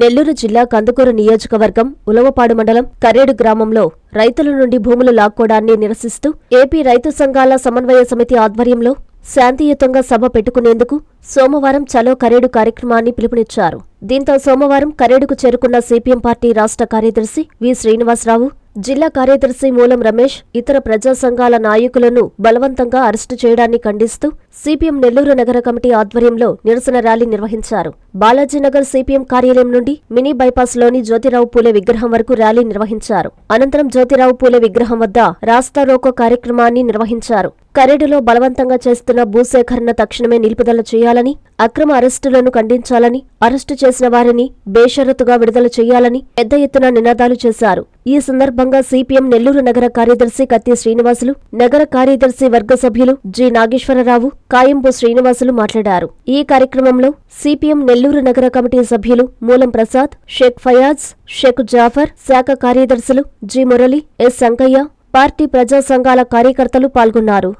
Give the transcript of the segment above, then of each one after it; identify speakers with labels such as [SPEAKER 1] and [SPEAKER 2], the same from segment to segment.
[SPEAKER 1] నెల్లూరు జిల్లా కందుకూరు నియోజకవర్గం ఉలవపాడు మండలం కరేడు గ్రామంలో రైతుల నుండి భూములు లాక్కోవడాన్ని నిరసిస్తూ ఏపీ రైతు సంఘాల సమన్వయ సమితి ఆధ్వర్యంలో శాంతియుతంగా సభ పెట్టుకునేందుకు సోమవారం చలో కరేడు కార్యక్రమాన్ని పిలుపునిచ్చారు. దీంతో సోమవారం కరేడుకు చేరుకున్న సిపిఎం పార్టీ రాష్ట్ర కార్యదర్శి వి శ్రీనివాసరావు జిల్లా కార్యదర్శి మూలం రమేష్ ఇతర ప్రజా సంఘాల నాయకులను బలవంతంగా అరెస్టు చేయడాన్ని ఖండిస్తూ సిపిఎం నెల్లూరు నగర కమిటీ ఆధ్వర్యంలో నిరసన ర్యాలీ నిర్వహించారు. బాలాజీనగర్ సిపిఎం కార్యాలయం నుండి మినీ బైపాస్లోని జ్యోతిరావు పూలే విగ్రహం వరకు ర్యాలీ నిర్వహించారు. అనంతరం జ్యోతిరావు పూలే విగ్రహం వద్ద రాస్తా రోకో కార్యక్రమాన్ని నిర్వహించారు. కరేడులో బలవంతంగా చేస్తున్న భూసేకరణ తక్షణమే నిలుపుదల చేయాలని అక్రమ అరెస్టులను ఖండించాలని అరెస్టు చేసిన వారిని బేషరతుగా విడుదల చేయాలని పెద్ద ఎత్తున నినాదాలు చేశారు. ఈ సందర్భంగా సిపిఎం నెల్లూరు నగర కార్యదర్శి కత్తి శ్రీనివాసులు నగర కార్యదర్శి వర్గ సభ్యులు జి నాగేశ్వరరావు కాయంపు శ్రీనివాసులు మాట్లాడారు. ఈ కార్యక్రమంలో సిపిఎం నెల్లూరు నగర కమిటీ సభ్యులు మూలం ప్రసాద్ షేక్ ఫయాజ్ షేక్ జాఫర్ శాఖ కార్యదర్శులు G Murali S Sankaiah party ప్రజా సంఘాల కార్యకర్తలు పాల్గొన్నారు.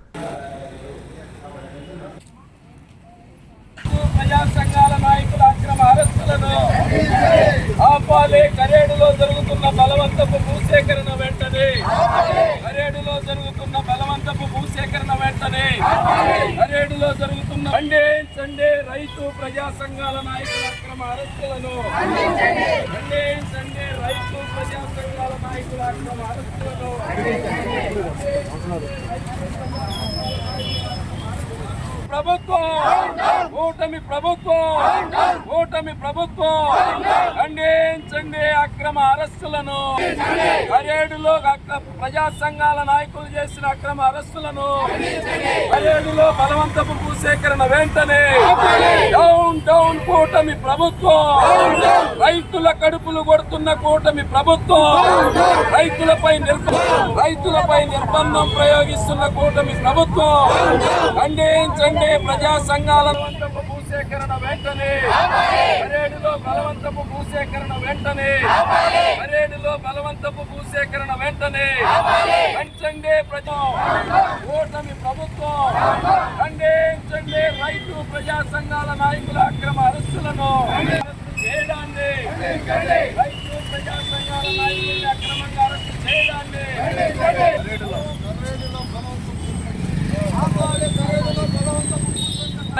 [SPEAKER 2] ప్రజా సంఘాల నాయకుల అక్రమ అరెస్టులను ఆపాలి కరేడులో జరుగుతున్న బలవంతపు భూసేకరణ వెంటనే. కరేడులో జరుగుతున్న బలవంతపు భూసేకరణ వెంటనే. కరేడులో జరుగుతున్న ఖండించండి రైతు ప్రజా సంఘాల నాయకుల అక్రమ అరెస్టులను. ఖండించండి రైతు ప్రజా సంఘాల నాయకుల అక్రమ అరెస్టులను. ప్రభుత్వం! కూటమి ప్రభుత్వం! కూటమి ప్రభుత్వం! ఖండించండి అక్రమ అరెస్టులను! పరేడులో ప్రజా సంఘాల నాయకులు చేసిన అక్రమ అరెస్టులను! పరేడులో బలవంతపు భూసేకరణ వెంటనే! డౌన్ డౌన్ కూటమి ప్రభుత్వం! రైతుల కడుపులు కొడుతున్న కూటమి ప్రభుత్వం! రైతులపై రైతులపై నిర్బంధం ప్రయోగిస్తున్న కూటమి ప్రభుత్వం! ఖండించండి ప్రజా సంఘాల బలవంతపు భూసేకరణ వెంటనే. పరేడులో బలవంతపు భూసేకరణ వెంటనే. పరేడులో బలవంతపు భూసేకరణ వెంటనే. ఖండించండి ప్రజా కూటమి ప్రభుత్వం. ఖండించండి రైతు ప్రజా సంఘాల నాయకుల అక్రమ అరెస్టులను. అరెస్టు చేయడాన్ని. రైతు ప్రజా సంఘాల నాయకుల్ని అక్రమంగా అరెస్టు చేయడాన్ని.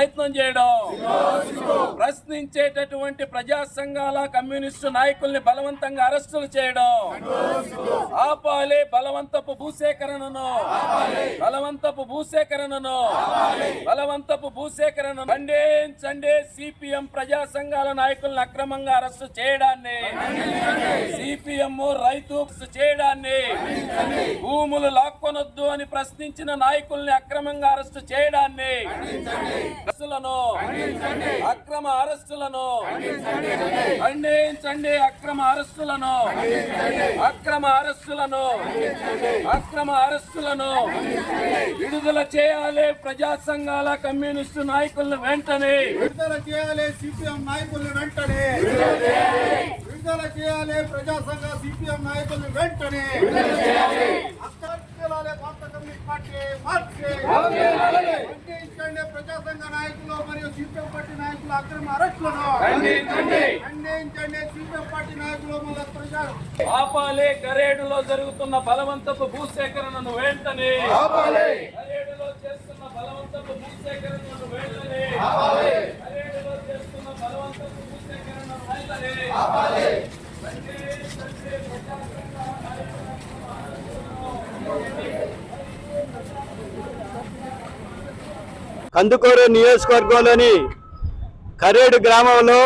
[SPEAKER 2] ప్రయత్నం చేయడం. ప్రశ్నించేటటువంటి ప్రజా సంఘాల కమ్యూనిస్టు నాయకుల్ని బలవంతంగా అరెస్టులు చేయడం. ఆపాలి బలవంతపు భూసేకరణను. బలవంతపు భూసేకరణను. బలవంతపు భూసేకరణను. ఖండించండి సిపిఎం ప్రజా సంఘాల నాయకులను అక్రమంగా అరెస్టు చేయడాన్ని. సిపిఎం రైతు చేయడాన్ని. భూములు లాక్కొనొద్దు అని ప్రశ్నించిన నాయకుల్ని అక్రమంగా అరెస్టు చేయడాన్ని. అరెస్టులను. అక్రమ అరెస్టులను. ఖండించండి. అక్రమ అరెస్టులను. అక్రమ అరెస్టులను. అక్రమ అరెస్టులను. విడుదల చేయాలి ప్రజా సంఘాల కమ్యూనిస్టు నాయకులను వెంటనే.
[SPEAKER 3] విడుదల చేయాలి సిపిఎం నాయకుల్ని వెంటనే. విడుదల చేయాలి. ప్రజా సంఘ సిపిఎం నాయకుల్ని వెంటనే. పార్టీ ప్రజా సంఘ నాయకులు మరియు సిపిఎం పార్టీ నాయకులు అక్రమ అరెస్టులను
[SPEAKER 2] ఖండించండి
[SPEAKER 3] సిపిఎం పార్టీ నాయకులు
[SPEAKER 2] ఆపాలి కరేడులో జరుగుతున్న బలవంతపు భూసేకరణను వెంటనే. కరేడులో చేస్తున్న బలవంతపు భూసేకరణను వెంటనే. కరేడులో చేస్తున్న బలవంతపు భూసేకరణను వెంటనే.
[SPEAKER 4] కందుకూరు నియోజకవర్గంలోని కరేడు గ్రామంలో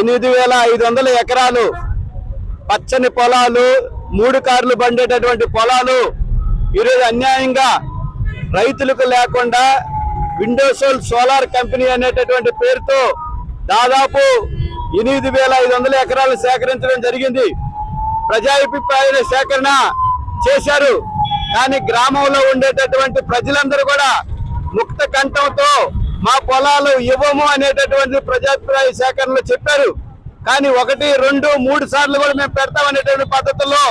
[SPEAKER 4] ఎనిమిది వేల ఐదు వందల ఎకరాలు పచ్చని పొలాలు మూడు కార్లు పండేటటువంటి పొలాలు ఈరోజు అన్యాయంగా రైతులకు లేకుండా విండోసోల్ సోలార్ కంపెనీ అనేటటువంటి పేరుతో దాదాపు ఎనిమిది వేల ఐదు వందల ఎకరాలు సేకరించడం జరిగింది. ప్రజాభిప్రాయాల సేకరణ చేశారు. కానీ గ్రామంలో ఉండేటటువంటి ప్రజలందరూ కూడా ముక్త కంఠంతో మా పొలాలు ఇవ్వము అనేటటువంటి ప్రజాభిప్రాయ సేకరణలో చెప్పారు. కానీ ఒకటి రెండు మూడు సార్లు కూడా మేము పెడతాం అనేటువంటి పద్ధతుల్లో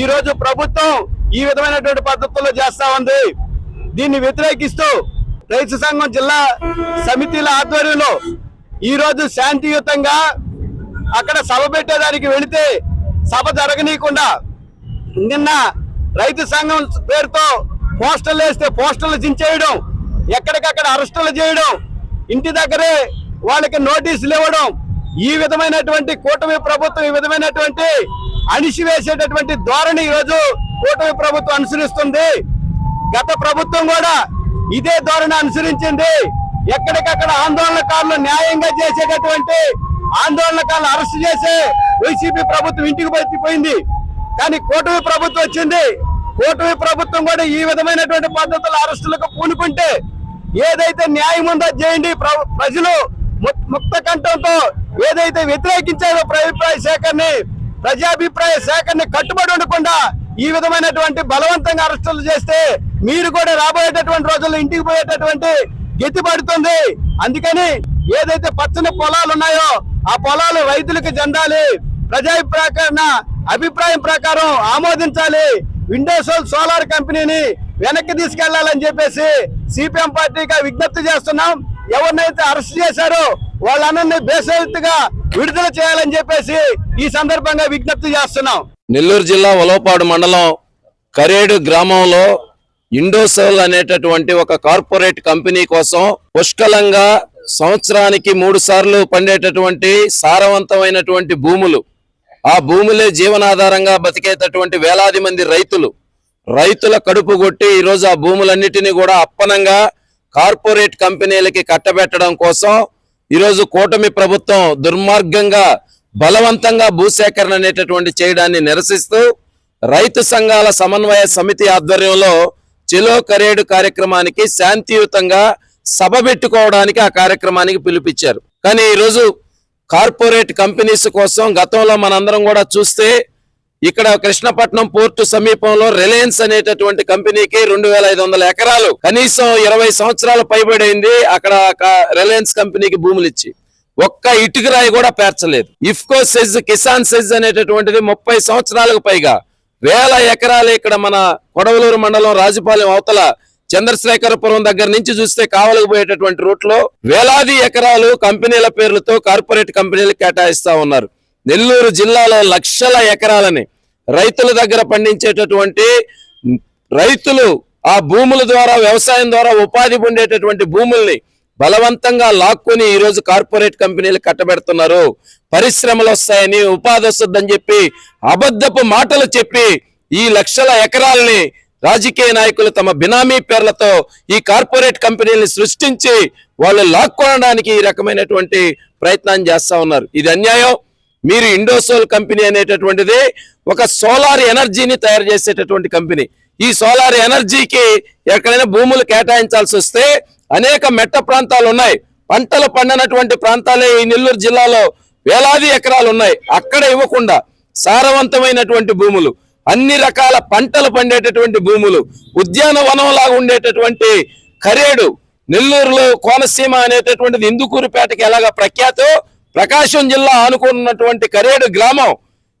[SPEAKER 4] ఈ రోజు ప్రభుత్వం ఈ విధమైనటువంటి పద్ధతుల్లో చేస్తా ఉంది. దీన్ని వ్యతిరేకిస్తూ రైతు సంఘం జిల్లా సమితిల ఆధ్వర్యంలో ఈ రోజు శాంతియుతంగా అక్కడ సభ పెట్టేదానికి వెళితే సభ జరగనీయకుండా నిన్న రైతు సంఘం పేరుతో పోస్టర్లు వేస్తే పోస్టర్లు చించేయడం ఎక్కడికక్కడ అరెస్టులు చేయడం ఇంటి దగ్గరే వాళ్ళకి నోటీసులు ఇవ్వడం ఈ విధమైనటువంటి కూటమి ప్రభుత్వం ఈ విధమైనటువంటి అణిసివేసేటటువంటి ధోరణి ఈరోజు కూటమి ప్రభుత్వం అనుసరిస్తుంది. గత ప్రభుత్వం కూడా ఇదే ధోరణి అనుసరించింది. ఎక్కడికక్కడ ఆందోళనకారులు న్యాయంగా చేసేటటువంటి ఆందోళనకారులు అరెస్ట్ చేసే వైసీపీ ప్రభుత్వం ఇంటికి బతిపోయింది కానీ కూటమి ప్రభుత్వం వచ్చింది. కూటమి ప్రభుత్వం కూడా ఈ విధమైనటువంటి పద్ధతుల అరెస్టులకు పూనుకుంటే ఏదైతే న్యాయం ఉందో చేయండి ప్ర- ప్రజలు ముక్త కంఠంతో ఏదైతే వ్యతిరేకించారో అభిప్రాయ సేకరణని ప్రజాభిప్రాయ సేకరణని కట్టుబడి ఉండకుండా ఈ విధమైనటువంటి బలవంతంగా అరెస్టులు చేస్తే మీరు కూడా రాబోయేటటువంటి రోజుల్లో ఇంటికి పోయేటటువంటి గతి పడుతుంది. అందుకని ఏదైతే పచ్చని పొలాలు ఉన్నాయో ఆ పొలాలు రైతులకు చెందాలి. ప్రజాభిప్రాయ అభిప్రాయం ప్రకారం ఆమోదించాలి. విండోసోల్ సోలార్ కంపెనీని వెనక్కి తీసుకెళ్ళాలని చెప్పేసి సిపిఎం పార్టీగా విజ్ఞప్తి చేస్తున్నాం. ఎవరినైతే అరెస్ట్ చేశారో వాళ్ళందరినీ బేసరిగా విడుదల చేయాలని చెప్పేసి ఈ సందర్భంగా విజ్ఞప్తి చేస్తున్నాం.
[SPEAKER 5] నెల్లూరు జిల్లా ఒలవపాడు మండలం కరేడు గ్రామంలో ఇండోసెల్ అనేటటువంటి ఒక కార్పొరేట్ కంపెనీ కోసం పుష్కలంగా సంవత్సరానికి మూడు సార్లు పండేటటువంటి సారవంతమైనటువంటి భూములు. ఆ భూములే జీవనాధారంగా బతికేటటువంటి వేలాది మంది రైతులు. రైతుల కడుపు కొట్టి ఈరోజు ఆ భూములన్నిటినీ కూడా అప్పనంగా కార్పొరేట్ కంపెనీలకి కట్టబెట్టడం కోసం ఈరోజు కూటమి ప్రభుత్వం దుర్మార్గంగా బలవంతంగా భూసేకరణ అనేటటువంటి చేయడాన్ని నిరసిస్తూ రైతు సంఘాల సమన్వయ సమితి ఆధ్వర్యంలో చెలో కరేడు కార్యక్రమానికి శాంతియుతంగా సభ పెట్టుకోవడానికి ఆ కార్యక్రమానికి పిలిపించారు కానీ ఈరోజు కార్పొరేట్ కంపెనీస్ కోసం గతంలో మనందరం కూడా చూస్తే ఇక్కడ కృష్ణపట్నం పోర్టు సమీపంలో రిలయన్స్ అనేటటువంటి కంపెనీకి రెండు వేల ఐదు వందల ఎకరాలు కనీసం ఇరవై సంవత్సరాలు పైబడింది. అక్కడ రిలయన్స్ కంపెనీకి భూములు ఇచ్చి. ఒక్క ఇటుకరాయి కూడా పేర్చలేదు. ఇఫ్కో సెజ్ కిసాన్ సెజ్ అనేటటువంటిది ముప్పై సంవత్సరాలకు పైగా వేల ఎకరాలు ఇక్కడ మన కొడవలూరు మండలం రాజుపాలెం అవతల చంద్రశేఖరపురం దగ్గర నుంచి చూస్తే కావలకు పోయేటటువంటి రూట్లో వేలాది ఎకరాలు కంపెనీల పేర్లతో కార్పొరేట్ కంపెనీలు కేటాయిస్తా ఉన్నారు. నెల్లూరు జిల్లాలో లక్షల ఎకరాలని రైతుల దగ్గర పండించేటటువంటి రైతులు ఆ భూముల ద్వారా వ్యవసాయం ద్వారా ఉపాధి పొందేటటువంటి భూముల్ని బలవంతంగా లాక్కొని ఈరోజు కార్పొరేట్ కంపెనీలు కట్టబెడుతున్నారు. పరిశ్రమలు వస్తాయని ఉపాధి వస్తుందని చెప్పి అబద్ధపు మాటలు చెప్పి ఈ లక్షల ఎకరాలని రాజకీయ నాయకులు తమ బినామీ పేర్లతో ఈ కార్పొరేట్ కంపెనీలను సృష్టించి వాళ్ళు లాక్కొనడానికి ఈ రకమైనటువంటి ప్రయత్నం చేస్తా ఉన్నారు. ఇది అన్యాయం. మీరు ఇండోసోల్ కంపెనీ అనేటటువంటిది ఒక సోలార్ ఎనర్జీని తయారు చేసేటటువంటి కంపెనీ. ఈ సోలార్ ఎనర్జీకి ఎక్కడైనా భూములు కేటాయించాల్సి వస్తే అనేక మెట్ట ప్రాంతాలు ఉన్నాయి. పంటలు పండనటువంటి ప్రాంతాలే ఈ నెల్లూరు జిల్లాలో వేలాది ఎకరాలు ఉన్నాయి. అక్కడ ఇవ్వకుండా సారవంతమైనటువంటి భూములు అన్ని రకాల పంటలు పండేటటువంటి భూములు ఉద్యానవనం లాగా ఉండేటటువంటి కరేడు నెల్లూరులో కోనసీమ అనేటటువంటిది ఇందుకూరుపేటకి ఎలాగా ప్రఖ్యాతో ప్రకాశం జిల్లా ఆనుకున్నటువంటి కరేడు గ్రామం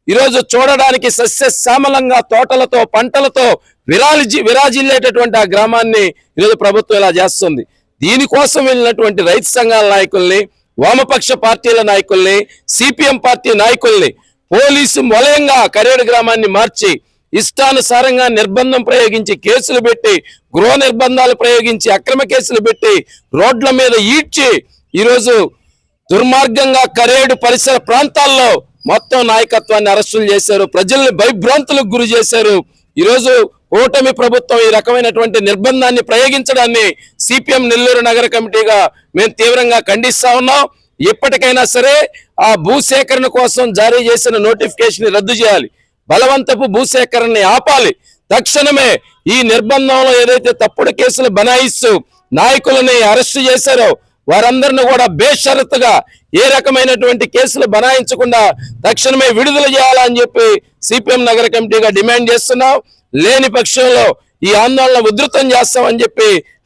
[SPEAKER 5] ఈరోజు చూడడానికి సస్యశ్యామలంగా తోటలతో పంటలతో విరాజి విరాజిల్లేటటువంటి ఆ గ్రామాన్ని ఈరోజు ప్రభుత్వం ఇలా చేస్తుంది. దీనికోసం వెళ్ళినటువంటి రైతు సంఘాల నాయకుల్ని వామపక్ష పార్టీల నాయకుల్ని సిపిఎం పార్టీ నాయకుల్ని పోలీసు వలయంగా కరేడు గ్రామాన్ని మార్చి ఇష్టానుసారంగా నిర్బంధం ప్రయోగించి కేసులు పెట్టి గృహ నిర్బంధాలు ప్రయోగించి అక్రమ కేసులు పెట్టి రోడ్ల మీద ఈడ్చి ఈరోజు దుర్మార్గంగా కరేడు పరిసర ప్రాంతాల్లో మొత్తం నాయకత్వాన్ని అరెస్టులు చేశారు. ప్రజల్ని భయభ్రాంతులకు గురి చేశారు. ఈరోజు ఓటమి ప్రభుత్వం ఈ రకమైనటువంటి నిర్బంధాన్ని ప్రయోగించడాన్ని సిపిఎం నెల్లూరు నగర కమిటీగా మేము తీవ్రంగా ఖండిస్తా ఉన్నాం. ఎప్పటికైనా సరే ఆ భూసేకరణ కోసం జారీ చేసిన నోటిఫికేషన్ రద్దు చేయాలి. బలవంతపు భూసేకరణని ఆపాలి. తక్షణమే ఈ నిర్బంధంలో ఏదైతే తప్పుడు కేసులు బనాయిస్తూ నాయకులని అరెస్టు చేశారో వారందరిని కూడా బేషరత్తుగా ఏ రకమైనటువంటి కేసులు బనాయించకుండా తక్షణమే విడుదల చేయాలని చెప్పి సిపిఎం నగర కమిటీగా డిమాండ్ చేస్తున్నాం. లేని పక్షంలో ఈ ఆందోళన ఉధృతం చేస్తామని చెప్పి